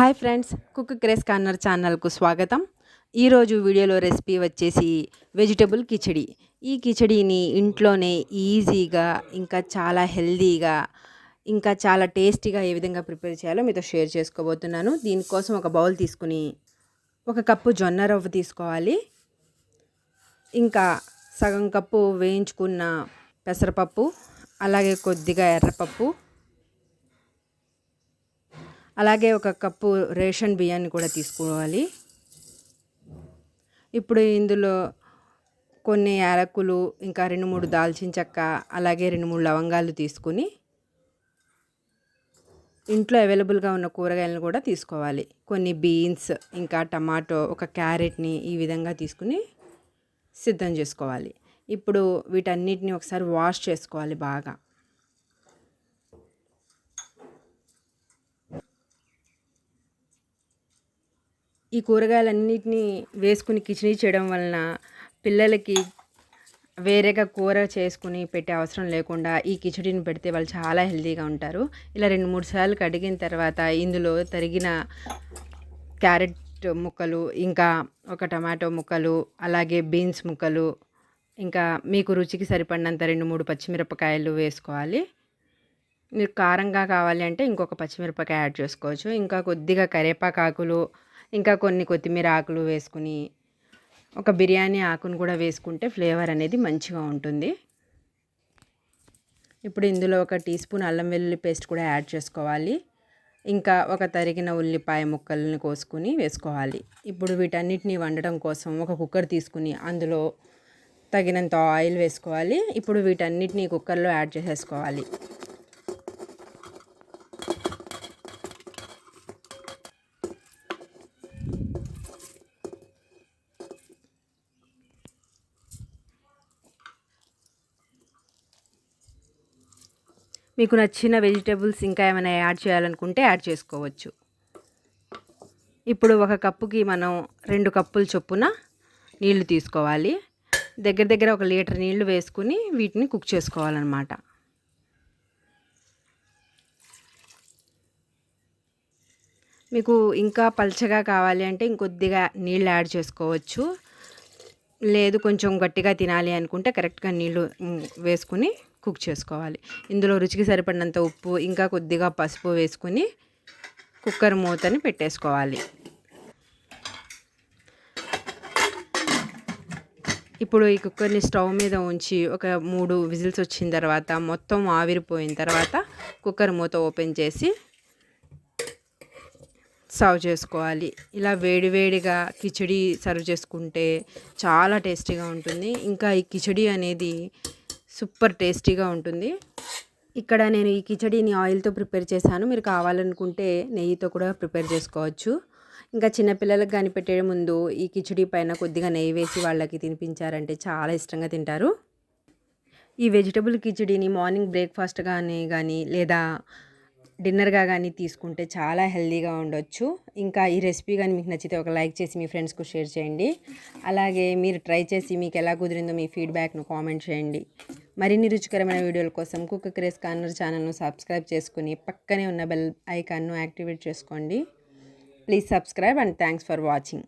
Hi friends Cook Craze Corner ఛానల్కు స్వాగతం. ఈరోజు వీడియోలో రెసిపీ వచ్చేసి వెజిటబుల్ కిచడి. ఈ కిచడీని ఇంట్లోనే ఈజీగా ఇంకా చాలా హెల్దీగా ఇంకా చాలా టేస్టీగా ఏ విధంగా ప్రిపేర్ చేయాలో మీతో షేర్ చేసుకోబోతున్నాను. దీనికోసం ఒక బౌల్ తీసుకుని ఒక కప్పు జొన్న రవ్వ తీసుకోవాలి. ఇంకా సగం కప్పు వేయించుకున్న పెసరపప్పు అలాగే కొద్దిగా ఎర్రపప్పు అలాగే ఒక కప్పు రేషన్ బియ్యాన్ని కూడా తీసుకోవాలి. ఇప్పుడు ఇందులో కొన్ని యాలకులు ఇంకా రెండు మూడు దాల్చిన చెక్క అలాగే రెండు మూడు లవంగాలు తీసుకుని ఇంట్లో అవైలబుల్గా ఉన్న కూరగాయలను కూడా తీసుకోవాలి. కొన్ని బీన్స్ ఇంకా టమాటో ఒక క్యారెట్ని ఈ విధంగా తీసుకుని సిద్ధం చేసుకోవాలి. ఇప్పుడు వీటన్నిటిని ఒకసారి వాష్ చేసుకోవాలి బాగా. ఈ కూరగాయలన్నిటినీ వేసుకుని కిచడీ చేయడం వలన పిల్లలకి వేరేగా కూర చేసుకుని పెట్టే అవసరం లేకుండా ఈ కిచడీని పెడితే వాళ్ళు చాలా హెల్తీగా ఉంటారు. ఇలా రెండు మూడు సార్లు కడిగిన తర్వాత ఇందులో తరిగిన క్యారెట్ ముక్కలు ఇంకా ఒక టమాటో ముక్కలు అలాగే బీన్స్ ముక్కలు ఇంకా మీకు రుచికి సరిపడినంత రెండు మూడు పచ్చిమిరపకాయలు వేసుకోవాలి. మీరు కారంగా కావాలి అంటే ఇంకొక పచ్చిమిరపకాయ యాడ్ చేసుకోవచ్చు. ఇంకా కొద్దిగా కరివేపాకాకులు ఇంకా కొన్ని కొత్తిమీర ఆకులు వేసుకుని ఒక బిర్యానీ ఆకును కూడా వేసుకుంటే ఫ్లేవర్ అనేది మంచిగా ఉంటుంది. ఇప్పుడు ఇందులో ఒక టీ స్పూన్ అల్లం వెల్లుల్లి పేస్ట్ కూడా యాడ్ చేసుకోవాలి. ఇంకా ఒక తరిగిన ఉల్లిపాయ ముక్కల్ని కోసుకుని వేసుకోవాలి. ఇప్పుడు వీటన్నిటిని వండడం కోసం ఒక కుక్కర్ తీసుకుని అందులో తగినంత ఆయిల్ వేసుకోవాలి. ఇప్పుడు వీటన్నిటిని కుక్కర్లో యాడ్ చేసేసుకోవాలి. మీకు నచ్చిన వెజిటేబుల్స్ ఇంకా ఏమైనా యాడ్ చేయాలనుకుంటే యాడ్ చేసుకోవచ్చు. ఇప్పుడు ఒక కప్పుకి మనం రెండు కప్పుల చొప్పున నీళ్ళు తీసుకోవాలి. దగ్గర దగ్గర ఒక లీటర్ నీళ్ళు వేసుకుని వీటిని కుక్ చేసుకోవాలన్నమాట. మీకు ఇంకా పల్చగా కావాలి అంటే ఇంకొద్దిగా నీళ్ళు యాడ్ చేసుకోవచ్చు. లేదు కొంచెం గట్టిగా తినాలి అనుకుంటే కరెక్ట్గా నీళ్ళు వేసుకుని కుక్ చేసుకోవాలి. ఇందులో రుచికి సరిపడినంత ఉప్పు ఇంకా కొద్దిగా పసుపు వేసుకుని కుక్కర్ మూతని పెట్టేసుకోవాలి. ఇప్పుడు ఈ కుక్కర్ని స్టవ్ మీద ఉంచి ఒక మూడు విజిల్స్ వచ్చిన తర్వాత మొత్తం ఆవిరిపోయిన తర్వాత కుక్కర్ మూత ఓపెన్ చేసి సర్వ్ చేసుకోవాలి. ఇలా వేడివేడిగా కిచడీ సర్వ్ చేసుకుంటే చాలా టేస్టీగా ఉంటుంది. ఇంకా ఈ కిచడీ అనేది సూపర్ టేస్టీగా ఉంటుంది. ఇక్కడ నేను ఈ కిచడీని ఆయిల్తో ప్రిపేర్ చేశాను. మీరు కావాలనుకుంటే నెయ్యితో కూడా ప్రిపేర్ చేసుకోవచ్చు. ఇంకా చిన్నపిల్లలకు కానీ పెట్టే ముందు ఈ కిచడీ పైన కొద్దిగా నెయ్యి వేసి వాళ్ళకి తినిపించారంటే చాలా ఇష్టంగా తింటారు. ఈ వెజిటబుల్ కిచడీని మార్నింగ్ బ్రేక్ఫాస్ట్ కానీ కానీ లేదా డిన్నర్గా కానీ తీసుకుంటే చాలా హెల్తీగా ఉండొచ్చు. ఇంకా ఈ రెసిపీ కానీ మీకు నచ్చితే ఒక లైక్ చేసి మీ ఫ్రెండ్స్కు షేర్ చేయండి. అలాగే మీరు ట్రై చేసి మీకు ఎలా కుదిరిందో మీ ఫీడ్బ్యాక్ను కామెంట్ చేయండి. మరిన్ని రుచికరమైన వీడియోల కోసం కుక్ క్రేస్ కార్నర్ ఛానల్ను సబ్స్క్రైబ్ చేసుకుని పక్కనే ఉన్న బెల్ ఐకాన్ను యాక్టివేట్ చేసుకోండి. Please subscribe and thanks for watching.